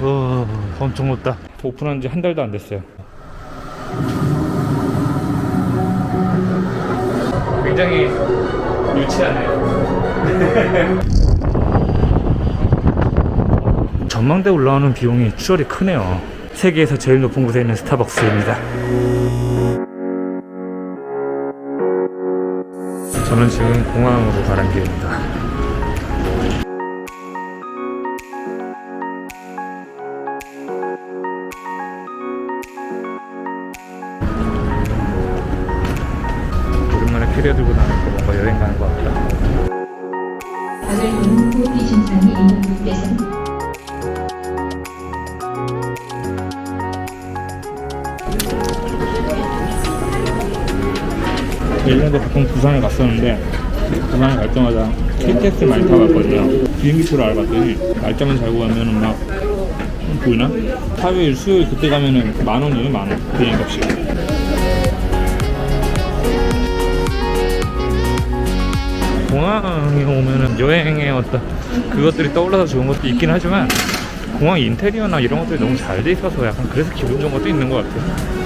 와, 엄청 높다. 오픈한 지 한 달도 안 됐어요. 굉장히 유치하네요. 전망대 올라오는 비용이 추월이 크네요. 세계에서 제일 높은 곳에 있는 스타벅스입니다. 저는 지금 공항으로 가는 길입니다. 캐리어 들고 나니까 뭔가 여행 가는 것 같다. 있는 분께서는 예전에 가끔 부산에 갔었는데 부산에 갈 때마다 KTX 많이 타고 갔거든요 비행기 표를 알아봤더니 날짜만 잘 구하면은 막 보이나? 화요일, 수요일 그때 가면은 만 원이에요 만 원 비행값이 공항에 오면은 여행의 어떤 그것들이 떠올라서 좋은 것도 있긴 하지만 공항 인테리어나 이런 것들이 너무 잘 돼 있어서 약간 그래서 기분 좋은 것도 있는 것 같아요.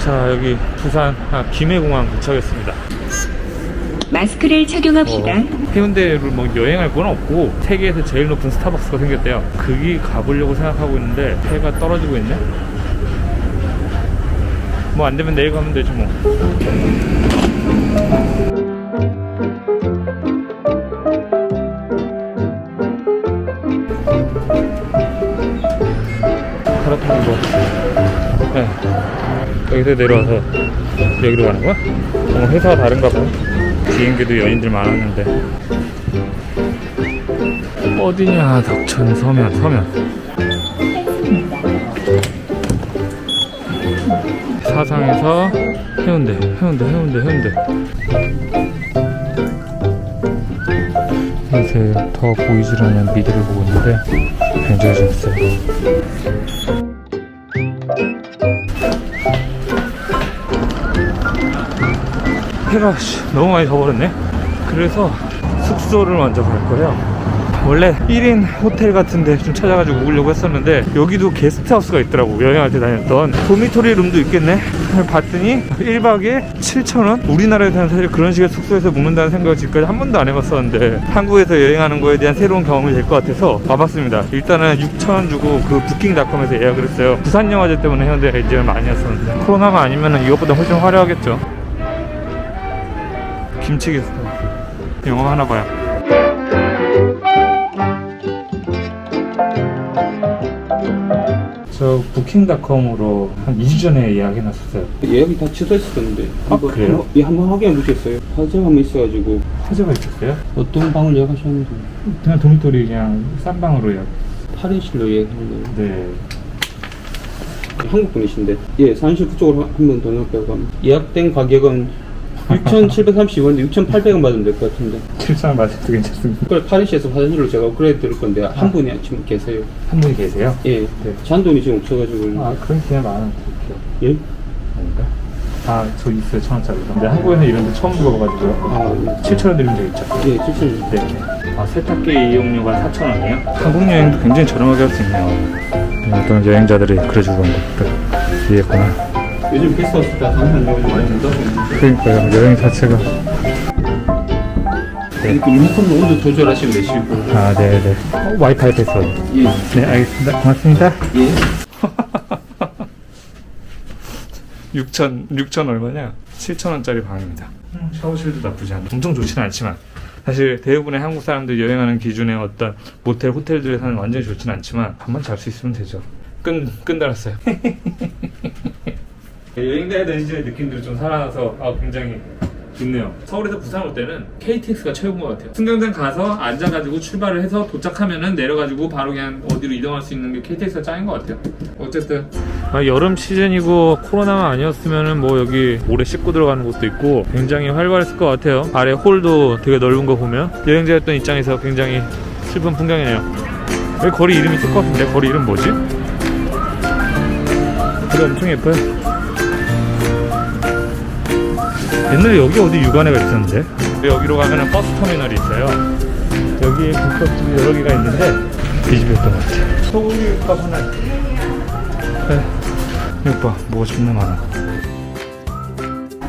자 여기 부산 아, 김해공항 도착했습니다 마스크를 착용합시다. 어, 해운대를 뭐 여행할 건 없고 세계에서 제일 높은 스타벅스가 생겼대요 거기 가보려고 생각하고 있는데 해가 떨어지고 있네 뭐 안 되면 내일 가면 되지 뭐 갈아타는 거 네. 여기서 내려와서 여기로 가는 거야? 어, 회사가 다른가 봐. 비행기도 연인들 많았는데. 어디냐, 덕천 서면, 서면. 사상에서 해운대, 해운대, 해운대, 해운대. 요새 더 보이질 않는 미드를 보고 있는데 굉장히 재밌어요. 해가 씨, 너무 많이 져버렸네. 그래서 숙소를 먼저 갈 거예요. 원래 1인 호텔 같은데 좀 찾아가지고 묵으려고 했었는데 여기도 게스트하우스가 있더라고 여행할 때 다녔던. 도미토리 룸도 있겠네. 봤더니 1박에 7,000원? 우리나라에서는 사실 그런 식의 숙소에서 묵는다는 생각을 지금까지 한 번도 안 해봤었는데 한국에서 여행하는 거에 대한 새로운 경험이 될 것 같아서 와봤습니다. 일단은 6,000원 주고 그 부킹닷컴에서 예약을 했어요. 부산 영화제 때문에 해운대가 이제 많이 왔었는데 코로나가 아니면 이것보다 훨씬 화려하겠죠 김치 게스트 영화 하나 봐요. 저 부킹닷컴으로 한 2주 전에 예약해 놨었어요. 예약이 다 취소했었는데 아, 그래요? 예, 한번 확인해 보셨어요? 화재가 한번 있어가지고 화제가 있었어요? 어떤 방을 예약하셨는지 그냥 도미토리 그냥 싼 방으로 예약. 8인실로 예약했네요 네. 한국 분이신데 예 사무실 그쪽으로 한 번 더 넣을게요 그럼 예약된 가격은 6,730원인데 6,800원 받으면 될 것 같은데 7,000원 맞아도 괜찮습니다. 그걸 8인실에서 화장실로 제가 업그레이드 드릴 건데 한 분이 지금 계세요 한 분이 계세요? 예 네. 잔돈이 지금 없어가지고 아, 그럼 그냥 만원 드릴게요. 예? 아닌가? 아, 저 있어요. 천 원짜리. 근데 한국에는 이런 데 처음 들어가가지고요. 아 7,000원 드리면 되겠죠? 예, 7,000원 네. 아, 세탁기 이용료가 4,000원이에요? 한국 여행도 굉장히 저렴하게 할 수 있네요. 어떤 여행자들이 그래주고 온 것들 이해했구나. 요즘 게스트하우스 다 상한가지고 많이 된다고 그러니까요. 여행 자체가. 이렇게 리모컨으로 온도 조절하시면 되시고 아, 네네. 어, 와이파이 패스워드. 예 네, 알겠습니다. 고맙습니다. 예. 6천, 6천 얼마냐? 7천 원짜리 방입니다. 음, 샤워실도 나쁘지 않아. 엄청 좋지는 않지만. 사실 대부분의 한국 사람들 여행하는 기준의 어떤 모텔, 호텔들에서는 완전히 좋지는 않지만 밤만 잘 수 있으면 되죠. 끈, 끈달았어요. 여행 다니던 시절의 느낌들이 좀 살아나서 아, 굉장히 좋네요. 서울에서 부산 올 때는 KTX가 최고인 것 같아요. 승강장 가서 앉아가지고 출발을 해서 도착하면은 내려가지고 바로 그냥 어디로 이동할 수 있는 게 KTX가 짱인 것 같아요. 어쨌든 아, 여름 시즌이고 코로나가 아니었으면은 뭐 여기 오래 씻고 들어가는 곳도 있고 굉장히 활발했을 것 같아요. 아래 홀도 되게 넓은 거 보면 여행자였던 입장에서 굉장히 슬픈 풍경이네요. 여기 거리 이름이 똑같은데 거리 이름 뭐지? 여기 엄청 예뻐요. 옛날에 여기 어디 육안회가 있었는데 여기로 가면은 버스 터미널이 있어요. 여기에 국밥집이 여러 개가 있는데 이 집이었던 것 같아요. 소고기밥 하나. 네. 봐, 뭐가 존나 많아.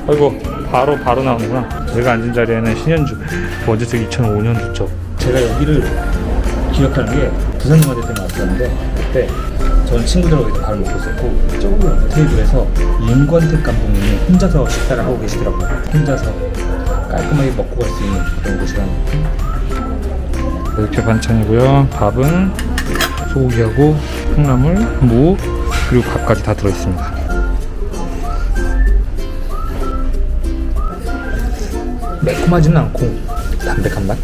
아이고, 바로 바로 나오는구나. 내가 앉은 자리에는 신현주 원주택 2005년 두쪽. 제가 여기를 기억하는 게 부산 영화제 때 나왔었는데 그때 전 친구들하고 밥을 먹고 있었고 저기 테이블에서 윤권택 감독님이 혼자서 식사를 하고 계시더라고요. 혼자서 깔끔하게 먹고 갈 수 있는 그런 곳이라는 이렇게 반찬이고요. 밥은 소고기하고 콩나물, 무 그리고 밥까지 다 들어있습니다. 매콤하지는 않고 담백한 맛?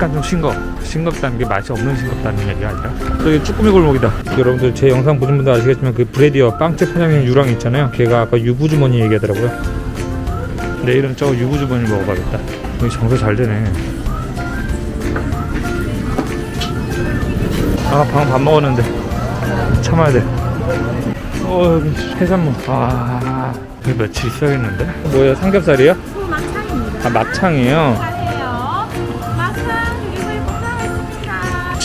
약간 좀 싱겁. 싱겁다는 게 맛이 없는 싱겁다는 얘기가 아니라 저기 쭈꾸미 골목이다. 여러분들 제 영상 보신 분들 아시겠지만 그 브레디어 빵집 사장님 유랑 있잖아요. 걔가 아까 유부주머니 얘기하더라고요. 내일은 저 유부주머니 먹어봐야겠다. 여기 장사 잘 되네. 아 방금 밥 먹었는데 참아야 돼. 어 해산물. 아 여기 며칠 있어야겠는데. 뭐야 삼겹살이요? 막창입니다. 아 막창이에요.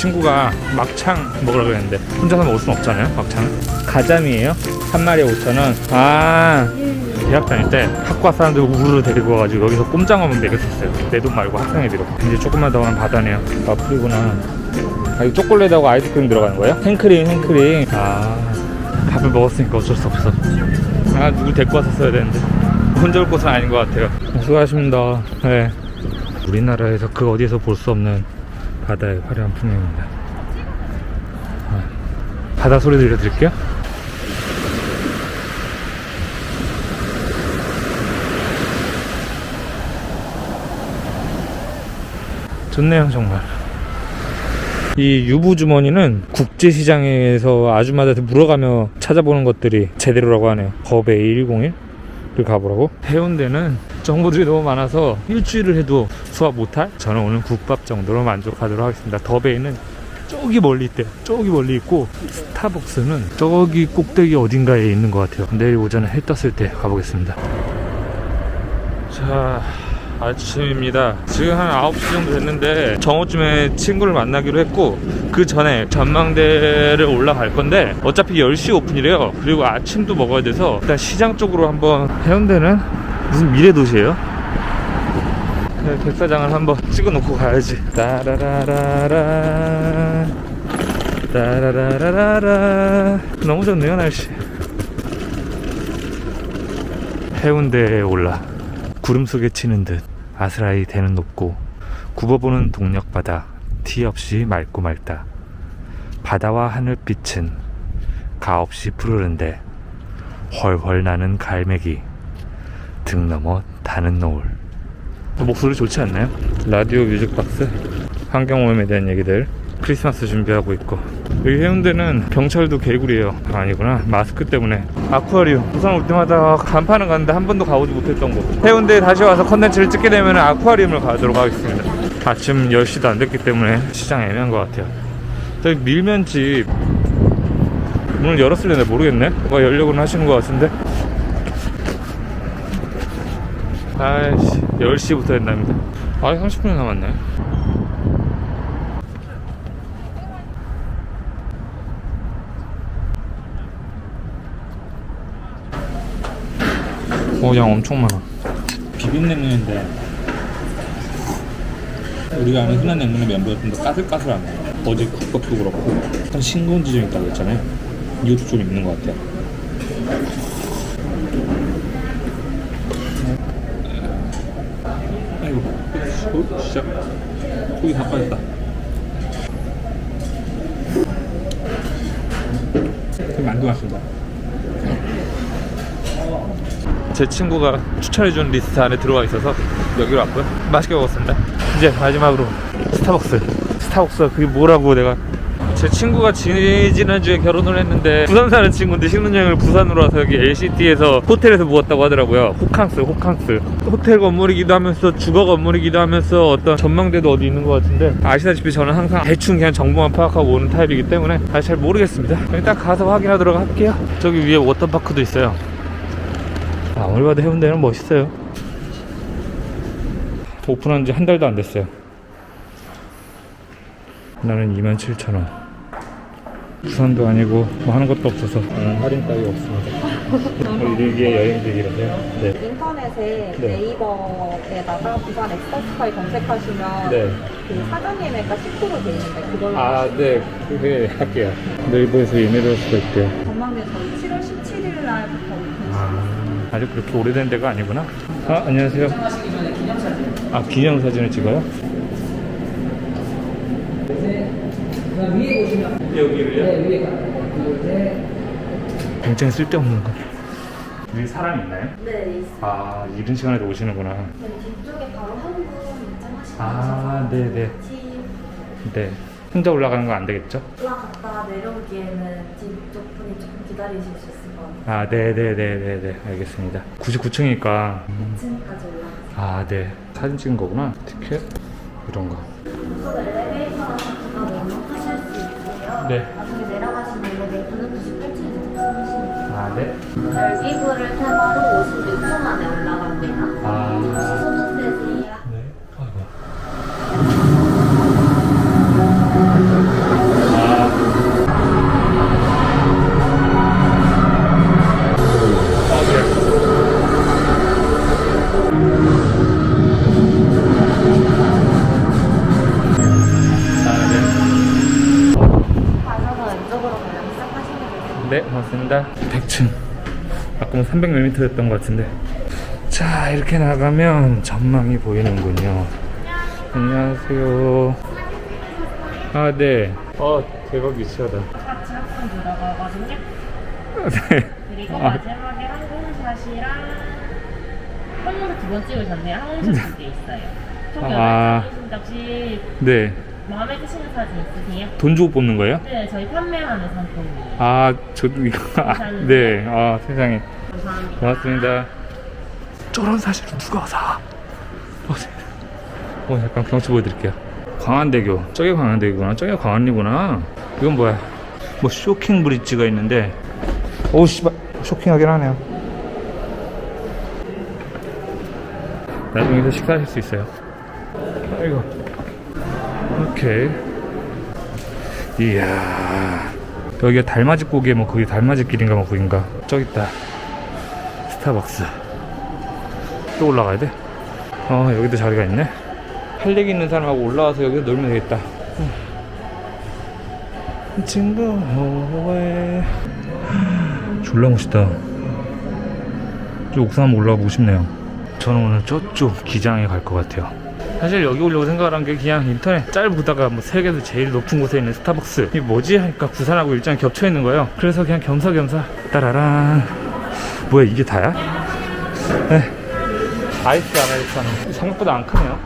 친구가 막창 먹으라 그랬는데 혼자서 먹을 순 없잖아요 막창은. 가자미예요? 한 마리에 5천원. 아 대학 다닐 때 학과 사람들 우르르 데리고 와가지고 여기서 꼼장어만 먹였었어요. 내 돈 말고 학생애들로 이제 조금만 더 하면 바다네요. 아 풀이구나. 아 이거 초콜릿하고 아이스크림 들어가는 거예요? 생크림 생크림. 아 밥을 먹었으니까 어쩔 수 없어. 아 누굴 데리고 왔었어야 되는데. 혼자 올 곳은 아닌 것 같아요. 수고하십니다. 네. 우리나라에서 그 어디에서 볼 수 없는 바다의 화려한 풍경입니다. 아, 바다 소리 들려드릴게요. 좋네요, 정말. 이 유부 주머니는 국제 시장에서 아줌마들한테 물어가며 찾아보는 것들이 제대로라고 하네요. 거베 101을 가보라고. 해운대는 정보들이 너무 많아서 일주일을 해도 수업 못할? 저는 오늘 국밥 정도로 만족하도록 하겠습니다. 더베이는 저기 멀리 있대요. 저기 멀리 있고 스타벅스는 저기 꼭대기 어딘가에 있는 것 같아요. 내일 오전에 해 떴을 때 가보겠습니다. 자, 아침입니다. 지금 한 9시 정도 됐는데 정오쯤에 친구를 만나기로 했고 그 전에 전망대를 올라갈 건데 어차피 10시 오픈이래요. 그리고 아침도 먹어야 돼서 일단 시장 쪽으로 한번 해운대는 무슨 미래 도시예요? 네, 백사장을 한번 찍어놓고 가야지. 따라라라라 따라라라라 너무 좋네요 날씨. 해운대에 올라 구름 속에 치는 듯 아스라이 대는 높고 굽어보는 동력바다 티 없이 맑고 맑다 바다와 하늘빛은 가 없이 푸르른데 헐헐 나는 갈매기 등 넘어 다는 노을. 목소리 좋지 않나요? 라디오 뮤직박스? 환경오염에 대한 얘기들 크리스마스 준비하고 있고. 여기 해운대는 경찰도 개구리예요. 아, 아니구나. 마스크 때문에. 아쿠아리움. 부산 올 때마다 간판은 갔는데 한 번도 가보지 못했던 곳. 해운대에 다시 와서 컨텐츠를 찍게 되면 아쿠아리움을 가도록 하겠습니다. 아침 10시도 안 됐기 때문에 시장 애매한 것 같아요. 저기 밀면집. 문을 열었을려나 모르겠네. 누가 열려고는 하시는 것 같은데 아이씨 10시부터 된답니다 아 30분 남았네 오, 양 엄청 많아. 비빔냉면인데 우리가 아는 흔한 냉면의 면보다 좀 더 까슬까슬하네. 어제 국밥도 그렇고 약간 싱거운 지점이 있다고 했잖아요. 이것도 좀 있는 것 같아요. 아이고, 어, 진짜 속이 다 빠졌다. 만두 맛있다. 제 친구가 추천해준 리스트 안에 들어와 있어서 여기로 왔고요. 맛있게 먹었습니다. 이제 마지막으로 스타벅스. 스타벅스가 그게 뭐라고 내가 제 친구가 지, 지난주에 결혼을 했는데 부산 사는 친구인데 신혼여행을 부산으로 와서 여기 LCT에서 호텔에서 묵었다고 하더라고요. 호캉스 호캉스. 호텔 건물이기도 하면서 주거 건물이기도 하면서 어떤 전망대도 어디 있는 것 같은데 아시다시피 저는 항상 대충 그냥 정보만 파악하고 오는 타입이기 때문에 아직 잘 모르겠습니다. 일단 가서 확인하도록 할게요. 저기 위에 워터파크도 있어요. 아무리 봐도 해운대는 멋있어요. 오픈한 지 한 달도 안 됐어요. 나는 27,000원 부산도 아니고 뭐 하는 것도 없어서 음, 할인 따위 없습니다 이게 여행지기라서요 네. 인터넷에 네. 네이버에다가 부산 엑스퍼스카이 검색하시면 네. 그 사전 예매가 10%돼 있는데 그걸로 아, 네. 그게 할게요. 네이버에서 예매를 할 수가 있대요. 전망대 저희 7월 17일 날부터 오픈했어요. 아직 그렇게 오래된 데가 아니구나. 아, 안녕하세요. 아, 기념사진을 찍어요? 여기를요? 굉장히 쓸데없는 거. 여기 사람 있나요? 네, 있어요. 아, 이른 시간에도 오시는구나. 저희 뒤쪽에 바로 한분 입장하시면 아, 네네. 같이 네. 혼자 올라가는 거 안 되겠죠? 올라갔다 내려오기에는 뒤쪽 분이 조금 기다리실 수 있을 것 같아요. 아, 네네네네네. 알겠습니다. 99층이니까. 2층까지 올라가서. 아, 네. 사진 찍은 거구나. 티켓? 이런 거. 우선 엘리베이터 네. 나중에 내려가시는 엘리베이터는 98층에서 탑승하시면 아, 네. 열기구를 테마로 56초 만에 올라갑니다. 아. 2층 아까는 300mm였던 것 같은데. 자 이렇게 나가면 전망이 보이는군요. 안녕하세요. 아네어 대박 위치하다. 좌측 한번 들어가거든요. 아, 네. 그리고 아. 마지막에 항공샷이랑 항공샷 두번 찍으셨네요. 항공샷 두개 있어요. 아. 네. 마음에 드시는 사진 있으세요? 돈 주고 뽑는 거예요? 네, 저희 판매하는 상품이에요. 아, 저, 이거, 아, 네. 아, 세상에. 감사합니다. 고맙습니다. 저런 사실을 누가 사? 어, 세- 어, 잠깐 경치 보여드릴게요. 광안대교. 저게 광안대교구나. 저게 광안리구나. 이건 뭐야? 뭐 쇼킹 브릿지가 있는데. 오, 씨발. 쇼킹하긴 하네요. 나중에 서 식사하실 수 있어요. 아이고. 오케이. 이야. 여기가 달맞이 고개 뭐 거기 달맞이 길인가 뭐 거긴가. 저기 있다. 스타벅스 또 올라가야 돼? 어 여기도 자리가 있네 할 얘기 있는 사람하고 올라와서 여기서 놀면 되겠다 응. 친구 왜 졸라 멋있다 저 옥상 한번 올라가 보고 싶네요 저는 오늘 저쪽 기장에 갈 것 같아요 사실 여기 오려고 생각을 한 게 그냥 인터넷 짤 보다가 뭐 세계에서 제일 높은 곳에 있는 스타벅스. 이게 뭐지? 하니까 부산하고 일정이 겹쳐 있는 거예요. 그래서 그냥 겸사겸사 따라란. 뭐야 이게 다야? 네. 아이스 아메리카노. 생각보다 안 크네요.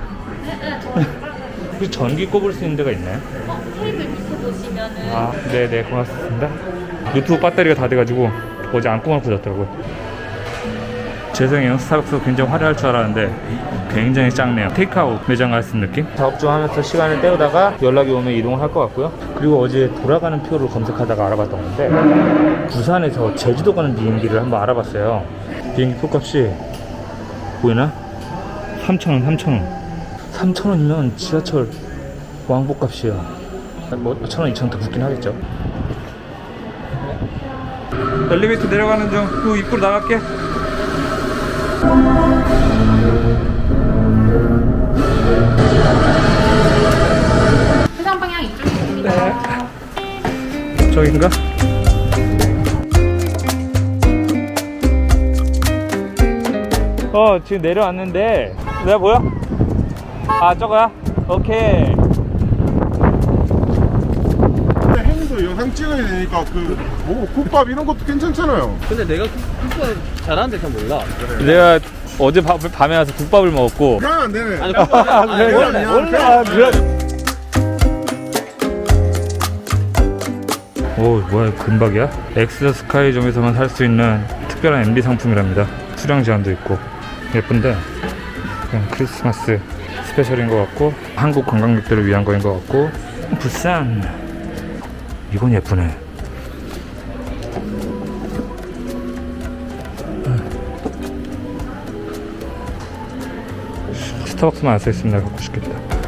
그 전기 꼽을 수 있는 데가 있나요? 테이블 밑에 보시면은. 아 네네 고맙습니다. 노트북 배터리가 다 돼가지고 어제 안 꼽아놓고 잤더라고요 죄송해요. 스타벅스 굉장히 화려할 줄 알았는데 굉장히 작네요. 테이크아웃 매장 같은 느낌? 작업 중 하면서 시간을 때우다가 연락이 오면 이동을 할 것 같고요. 그리고 어제 돌아가는 표를 검색하다가 알아봤던 건데 부산에서 제주도 가는 비행기를 한번 알아봤어요. 비행기 표값이 보이나? 3,000원 3,000원. 3,000원이면 지하철 왕복 값이야 뭐 1,000원 2,000원 더 붙긴 하겠죠? 엘리베이터 내려가는 중. 그 입구로 나갈게 이쪽입니다. 저긴가? 어 지금 내려왔는데 내가 보여? 아 저거야? 오케이 또 영상 찍어야 되니까 그 뭐, 국밥 이런 것도 괜찮잖아요. 근데 내가 국밥 잘하는데 잘 몰라. 내가 어제 밤, 밤에 와서 국밥을 먹었고. 그러면 안 되네. 아니 아니, 그래, 원래 원래 아, 오 뭐야 금박이야? 엑스 스카이점에서만 살 수 있는 특별한 MB 상품이랍니다. 수량 제한도 있고. 예쁜데? 그냥 크리스마스 스페셜인 것 같고 한국 관광객들을 위한 거인 것 같고. 부산! 이건 예쁘네. 아. 스타벅스만 안 써있습니다. 갖고 싶겠다.